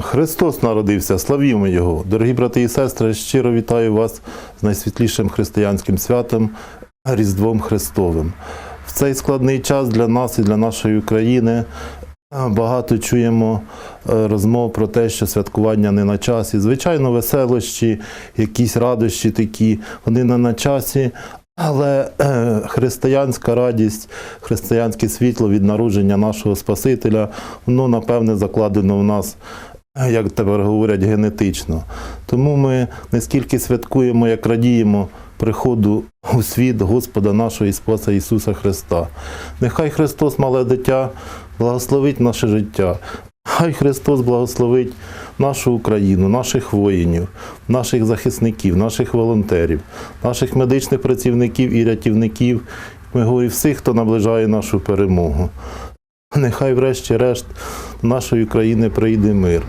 Христос народився, славімо Його. Дорогі брати і сестри, щиро вітаю вас з найсвітлішим християнським святом Різдвом Христовим. В цей складний час для нас і для нашої України е, багато чуємо е, розмов про те, що святкування не на часі. Звичайно, веселощі, якісь радощі такі, вони не на часі. Але е, християнська радість, християнське світло від народження нашого Спасителя, воно напевне закладено в нас як тепер говорять, генетично. Тому ми не скільки святкуємо, як радіємо приходу у світ Господа нашого і Спаса Ісуса Христа. Нехай Христос, мале дитя, благословить наше життя. Хай Христос благословить нашу Україну, наших воїнів, наших захисників, наших волонтерів, наших медичних працівників і рятівників. Ми говоримо всіх, хто наближає нашу перемогу. Нехай, врешті-решт, нашої країни прийде мир.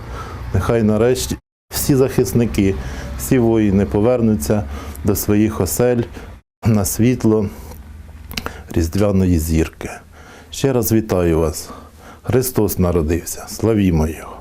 Нехай нарешті всі захисники, всі воїни повернуться до своїх осель на світло Різдвяної зірки. Ще раз вітаю вас. Христос народився. Славімо Його!